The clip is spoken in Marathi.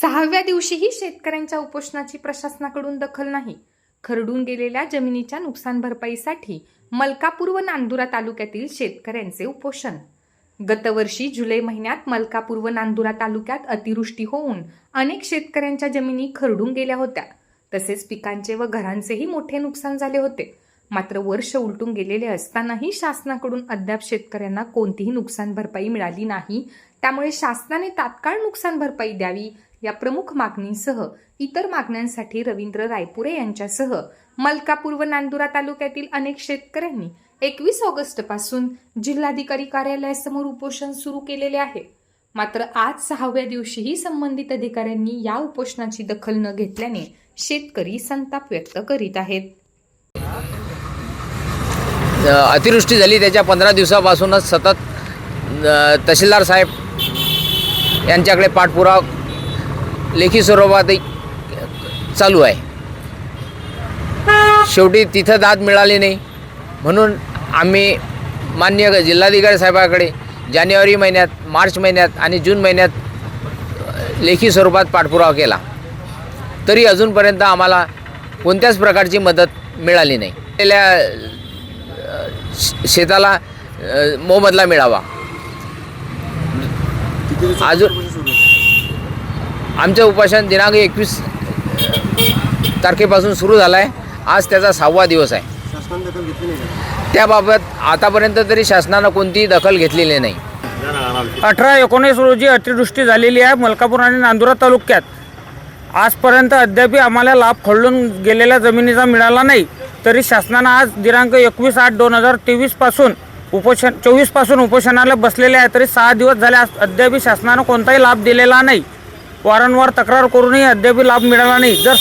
सहाव्या दिवशीही शेतकऱ्यांच्या उपोषणाची प्रशासनाकडून दखल नाही. खरडून गेलेल्या जमिनीच्या नुकसान भरपाईसाठी मलकापूर व नांदुरा तालुक्यातील शेतकऱ्यांचे उपोषण. गतवर्षी जुलै महिन्यात मलकापूर व नांदुरा तालुक्यात अतिवृष्टी होऊन अनेक शेतकऱ्यांच्या जमिनी खरडून गेल्या होत्या. तसेच पिकांचे व घरांचेही मोठे नुकसान झाले होते. मात्र वर्ष उलटून गेलेले असतानाही शासनाकडून अद्याप शेतकऱ्यांना कोणतीही नुकसान भरपाई मिळाली नाही. त्यामुळे शासनाने तात्काळ नुकसान भरपाई द्यावी या प्रमुख मागणींसह इतर मागण्यांसाठी रवींद्र रायपुरे यांच्यासह मलकापूर व नांदुरा तालुक्यातील अनेक शेतकऱ्यांनी एकवीस ऑगस्टपासून जिल्हाधिकारी कार्यालयासमोर उपोषण सुरू केलेले आहे. मात्र आज सहाव्या दिवशीही संबंधित अधिकाऱ्यांनी या उपोषणाची दखल न घेतल्याने शेतकरी संताप व्यक्त करीत आहेत. अतिवृष्टी झाली. त्याच्या पंधरा दिवसापासूनच सतत तहसीलदार साहेब यांच्याकडे पाठपुरावा लेखी स्वरूपातही चालू आहे. शेवटी तिथं दाद मिळाली नाही. म्हणून आम्ही मान्य जिल्हाधिकारी साहेबाकडे जानेवारी महिन्यात मार्च महिन्यात आणि जून महिन्यात लेखी स्वरूपात पाठपुरावा केला. तरी अजूनपर्यंत आम्हाला कोणत्याच प्रकारची मदत मिळाली नाही. गेल्या श- शेताला मोबदला मिळावा. अजून आमचं उपोषण दिनांक एकवीस तारखेपासून सुरू झालं आहे आज त्याचा सहावा दिवस आहे? त्याबाबत आतापर्यंत तरी शासनानं कोणतीही दखल घेतलेली नाही. अठरा एकोणीस रोजी अतिवृष्टी झालेली आहे मलकापूर आणि नांदुरा तालुक्यात. आजपर्यंत अद्याप आम्हाला लाभ खळून गेलेल्या जमिनीचा मिळाला नाही. तरी शासनानं आज दिनांक एकवीस आठ दोन हजार तेवीसपासून उपोषण चोवीसपासून उपोषणाला बसलेले आहे. तरी सहा दिवस झाले आज अद्याप शासनानं कोणताही लाभ दिलेला नाही. वारंवार तक्रार करूनही अद्याप लाभ मिळाला नाही. जर